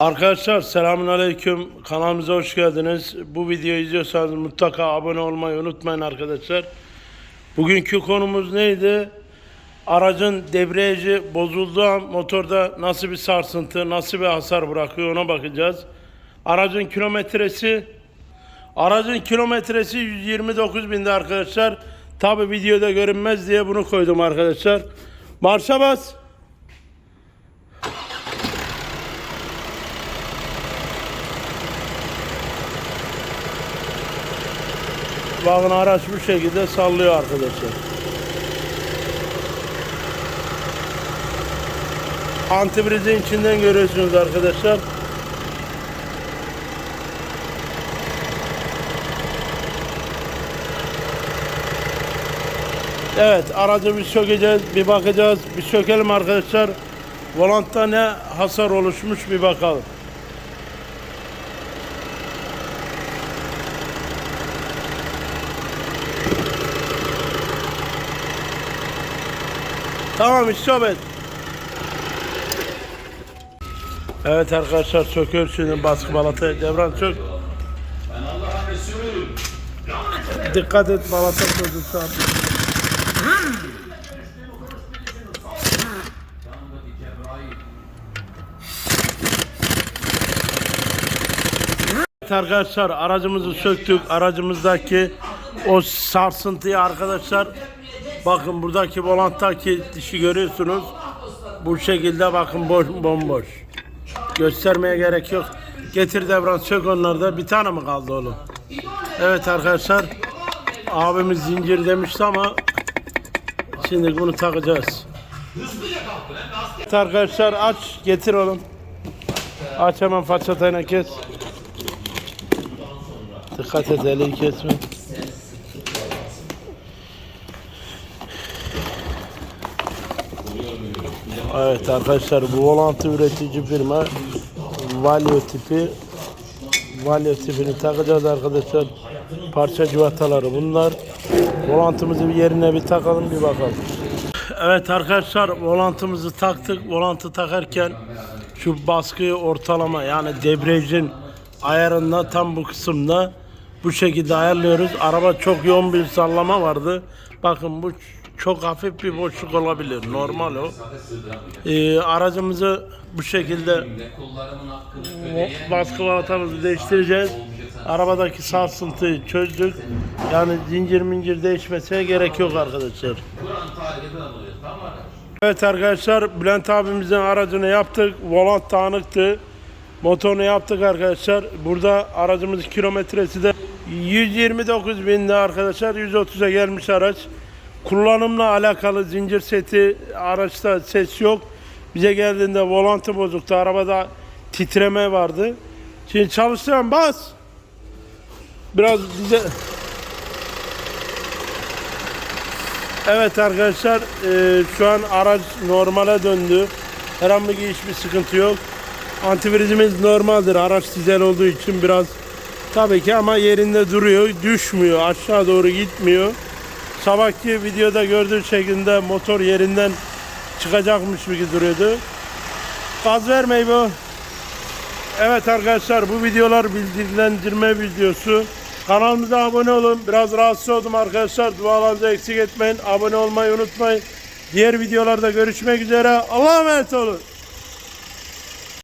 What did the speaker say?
Arkadaşlar selamünaleyküm. Kanalımıza hoş geldiniz. Bu videoyu izliyorsanız mutlaka abone olmayı unutmayın arkadaşlar. Bugünkü konumuz neydi? Aracın debriyajı bozulduğu an motorda nasıl bir sarsıntı, nasıl bir hasar bırakıyor ona bakacağız. Aracın kilometresi Aracın kilometresi 129 binde arkadaşlar. Tabi videoda görünmez diye bunu koydum arkadaşlar. Marşa bas. Bakın araç bu şekilde sallıyor arkadaşlar. Antibrizin içinden görüyorsunuz arkadaşlar. Evet aracı bir sökeceğiz, bir bakacağız, bir sökelim arkadaşlar. Volantta ne hasar oluşmuş bir bakalım. Tamam istop et. Evet arkadaşlar söküyor şimdi baskı balatı. Devran sök. Dikkat et balata çocuksa. Evet arkadaşlar aracımızı söktük. Aracımızdaki o sarsıntıyı arkadaşlar bakın buradaki volanttaki dişi görüyorsunuz. Bu şekilde bakın boş bomboş. Göstermeye gerek yok. Getir devran sök onları da. Bir tane mi kaldı oğlum? Evet arkadaşlar. Abimiz zincir demişti ama şimdi bunu takacağız. Evet arkadaşlar aç getir oğlum. Aç hemen façatayla kes. Dikkat et eli kesme. Evet arkadaşlar bu volantı üretici firma Valio tipi Valio tipini takacağız arkadaşlar. Parça civataları bunlar. Volantımızı bir yerine bir takalım bir bakalım. Evet arkadaşlar volantımızı taktık. Volantı takarken şu baskıyı ortalama yani debriyajın ayarında tam bu kısımda bu şekilde ayarlıyoruz. Araba çok yoğun bir sallama vardı. Bakın bu çok hafif bir boşluk olabilir. Normal o. Ee, aracımızı bu şekilde baskı balatamızı değiştireceğiz. Arabadaki sarsıntıyı çözdük. Yani zincir mincir değişmesine gerek yok arkadaşlar. Evet arkadaşlar Bülent abimizin aracını yaptık. Volant dağınıktı. Motorunu yaptık arkadaşlar. Burada aracımız kilometresi de 129 binde arkadaşlar. 130'a gelmiş araç. Kullanımla alakalı zincir seti araçta ses yok. Bize geldiğinde volantı bozuktu. Arabada titreme vardı. Şimdi çalıştıran bas. Biraz bize Evet arkadaşlar e, şu an araç normale döndü. Herhangi hiçbir sıkıntı yok. Antivrizimiz normaldir. Araç dizel olduğu için biraz tabii ki ama yerinde duruyor. Düşmüyor. Aşağı doğru gitmiyor. Sabahki videoda gördüğü şekilde motor yerinden çıkacakmış gibi duruyordu. Gaz vermeyi bu. Evet arkadaşlar bu videolar bilgilendirme videosu. Kanalımıza abone olun. Biraz rahatsız oldum arkadaşlar. Dualarınızı eksik etmeyin. Abone olmayı unutmayın. Diğer videolarda görüşmek üzere. Allah'a emanet olun.